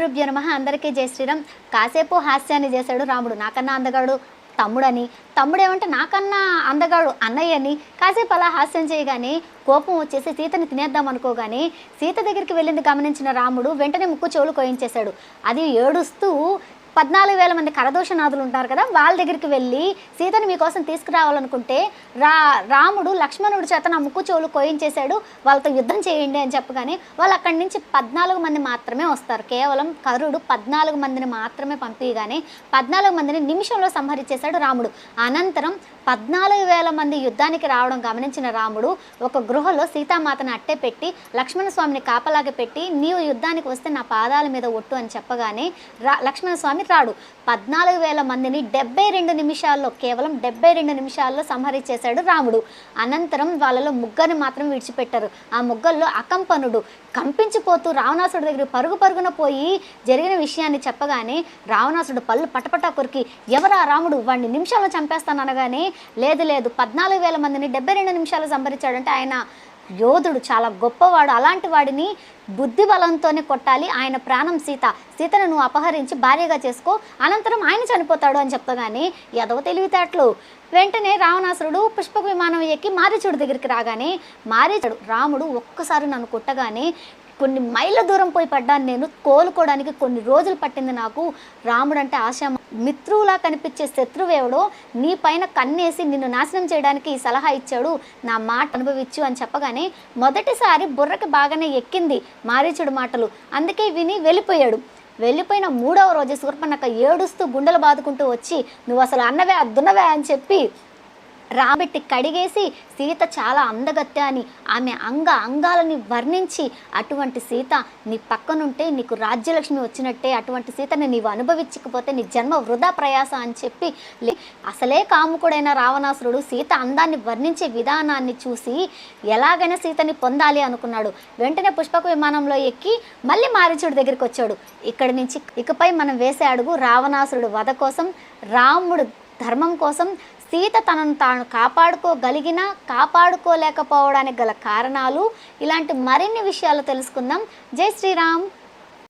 రుభ్య అందరికీ జై శ్రీరామ్. కాసేపు హాస్యాన్ని చేశాడు రాముడు. నాకన్నా అందగాడు తమ్ముడని. తమ్ముడేమంటే నాకన్నా అందగాడు అన్నయ్యని. కాసేపు అలా హాస్యం చేయగానే కోపం వచ్చేసి సీతని తినేద్దాం అనుకోగానే సీత దగ్గరికి వెళ్ళింది గమనించిన రాముడు వెంటనే ముక్కు చెవులు కోయించేశాడు. అది ఏడుస్తూ పద్నాలుగు వేల మంది కరదోషనాథులు ఉంటారు కదా వాళ్ళ దగ్గరికి వెళ్ళి సీతని మీకోసం తీసుకురావాలనుకుంటే రా రాముడు లక్ష్మణుడి చేత నా ముక్కు చెవులు కోయించేశాడు వాళ్ళతో యుద్ధం చేయండి అని చెప్పగానే వాళ్ళు అక్కడి నుంచి పద్నాలుగు మంది మాత్రమే వస్తారు. కేవలం కరుడు పద్నాలుగు మందిని మాత్రమే పంపించగానే పద్నాలుగు మందిని నిమిషంలో సంహరించేశాడు రాముడు. అనంతరం పద్నాలుగు వేల మంది యుద్ధానికి రావడం గమనించిన రాముడు ఒక గృహలో సీతామాతను అట్టే పెట్టి లక్ష్మణ స్వామిని కాపలాగా పెట్టి నీవు యుద్ధానికి వస్తే నా పాదాల మీద ఒట్టు అని చెప్పగానే రా లక్ష్మణ స్వామి పద్నాలుగు వేల మందిని డెబ్బై రెండు నిమిషాల్లో కేవలం డెబ్బై రెండు నిమిషాల్లో సంహరించేశాడు రాముడు. అనంతరం వాళ్ళలో ముగ్గురిని మాత్రం విడిచిపెట్టారు. ఆ ముగ్గుల్లో అకంపనుడు. కంపించిపోతూ రావణాసుడి దగ్గర పరుగు పరుగున పోయి జరిగిన విషయాన్ని చెప్పగానే రావణాసుడు పళ్ళు పటపటా కొరికి ఎవరా రాముడు వాడిని నిమిషాల్లో చంపేస్తాను అనగానే లేదు లేదు పద్నాలుగు వేల మందిని డెబ్బై రెండు నిమిషాలు సంహరించాడంటే ఆయన యోధుడు చాలా గొప్పవాడు. అలాంటి వాడిని బుద్ధి బలంతోనే కొట్టాలి. ఆయన ప్రాణం సీత. సీతను నువ్వు అపహరించి భార్యగా చేసుకో. అనంతరం ఆయన చనిపోతాడు అని చెప్పగానే ఎదవ తెలివితేటలు. వెంటనే రావణాసురుడు పుష్పక విమానం ఎక్కి మారీచుడు దగ్గరికి రాగానే మారీచుడు రాముడు ఒక్కసారి నన్ను కొట్టగానే కొన్ని మైళ్ళ దూరం పోయి పడ్డాను నేను. కోలుకోవడానికి కొన్ని రోజులు పట్టింది నాకు. రాముడు అంటే ఆశ మిత్రువులా కనిపించే శత్రువేవుడో నీ పైన కన్నేసి నిన్ను నాశనం చేయడానికి ఈ సలహా ఇచ్చాడు. నా మాట అనుభవించు అని చెప్పగానే మొదటిసారి బుర్రకి బాగానే ఎక్కింది మారీచుడు మాటలు. అందుకే విని వెళ్ళిపోయాడు. వెళ్ళిపోయిన మూడవ రోజు సూర్పన్నక ఏడుస్తూ గుండెలు బాదుకుంటూ వచ్చి నువ్వు అసలు అన్నవే అద్దున్నవే అని చెప్పి రాబెట్టి కడిగేసి సీత చాలా అందగత్తె అని ఆమె అంగ అంగాలని వర్ణించి అటువంటి సీత నీ పక్కనుంటే నీకు రాజ్యలక్ష్మి వచ్చినట్టే అటువంటి సీతని నీవు అనుభవించకపోతే నీ జన్మ వృధా ప్రయాస అని చెప్పి లే- అసలే కాముకుడైన రావణాసురుడు సీత అందాన్ని వర్ణించే విధానాన్ని చూసి ఎలాగైనా సీతని పొందాలి అనుకున్నాడు. వెంటనే పుష్పక విమానంలో ఎక్కి మళ్ళీ మారీచుడి దగ్గరికి వచ్చాడు ఇక్కడి నుంచి ఇకపై మనం వేసే అడుగు రావణాసురుడు వధ కోసం రాముడు ధర్మం కోసం సీత తనను తాను కాపాడుకోగలిగినా కాపాడుకోలేకపోవడానికి గల కారణాలు ఇలాంటి మరిన్ని విషయాలు తెలుసుకుందాం. జై శ్రీరామ్.